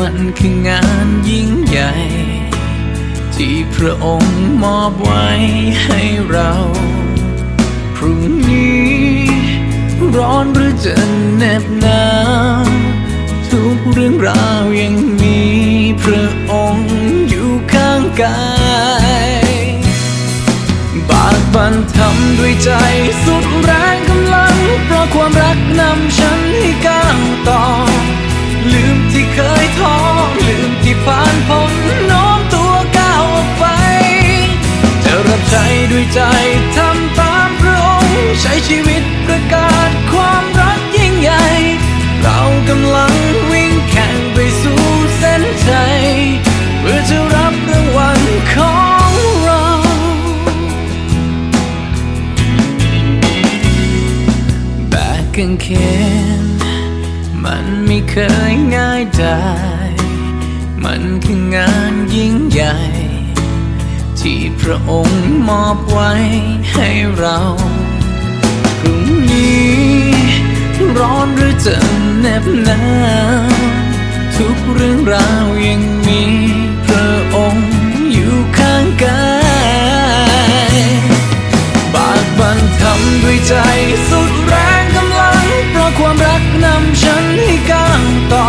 มันคืองานยิ่งใหญ่ ที่พระองค์มอบไว้ให้เรา พรุ่งนี้ ร้อนหรือจะเหน็บหนาวทุกเรื่องราวยังมีพระองค์อยู่ข้างกายบากบันทำด้วยใจสุดแรงกำลัง เพราะความรักนำฉันให้ก้าวต่อ ขนมันไม่เคยง่ายได้ มันคืองานยิ่งใหญ่ ที่พระองค์มอบไว้ให้เราพรุ่งนี้ ร้อนหรือจะเหน็บหนาวทุกเรื่องราวยังมี กนำฉันให้ก้าวต่อ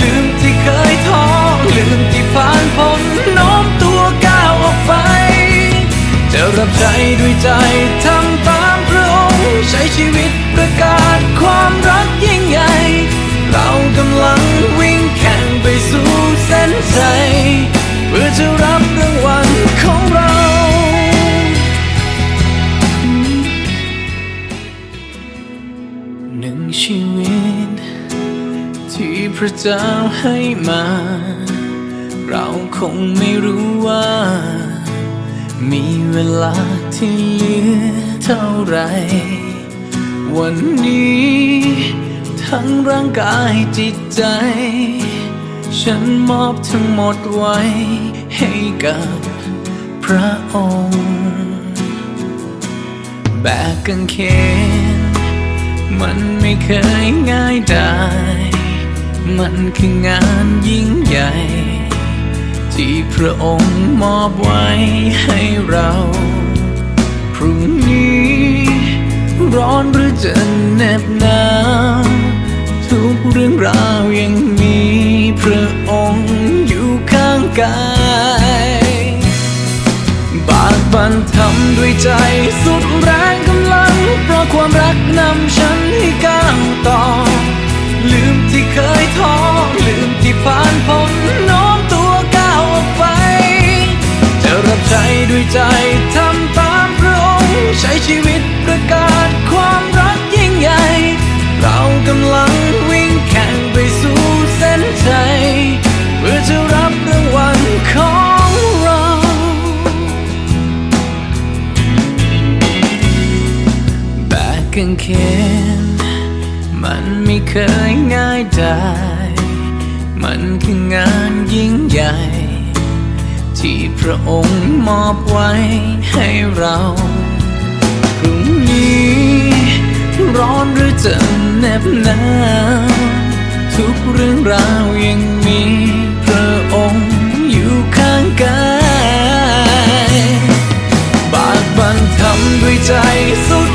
ลืมที่เคยท้อลืมที่ผ่านพ้นโน้มตัวก้าวออกไป จะรับใจด้วยใจทำตามพระองค์ใช้ชีวิต ชีวิต ที่พระเจ้าให้มา เราคงไม่รู้ว่า มีเวลาที่เหลือเท่าไหรวันนี้ ทั้งร่างกายจิตใจ ฉันมอบทั้งหมดไว้ให้กับพระองค์ แบกกางเขน มันไม่เคยง่ายได้ มันคืองานยิ่งใหญ่ ที่พระองค์มอบไว้ให้เรา พรุ่งนี้ ร้อนหรือจะเหน็บหนาวทุกเรื่องราวยังมีพระองค์อยู่ข้างกายบากบันทำด้วยใจสุดแรงก ความรักนำฉันให้ก้าวต่อ ลืมที่เคยท้อลืมที่ผ่านพ้นโน้มตัวก้าวออกไป จะรับใช้ด้วยใจทำตามพระองค์ใช้ชีวิตประกาศความรักยิ่งใหญ่ เรากำลัง กางเขนมันไม่เคยง่ายได้ มันคืองานยิ่งใหญ่ ที่พระองค์มอบไว้ให้เราพรุ่งนี้ ร้อนหรือจะเหน็บหนาวทุกเรื่องราวยังมีพระองค์อยู่ข้างกาย บากบันทำด้วยใจสุด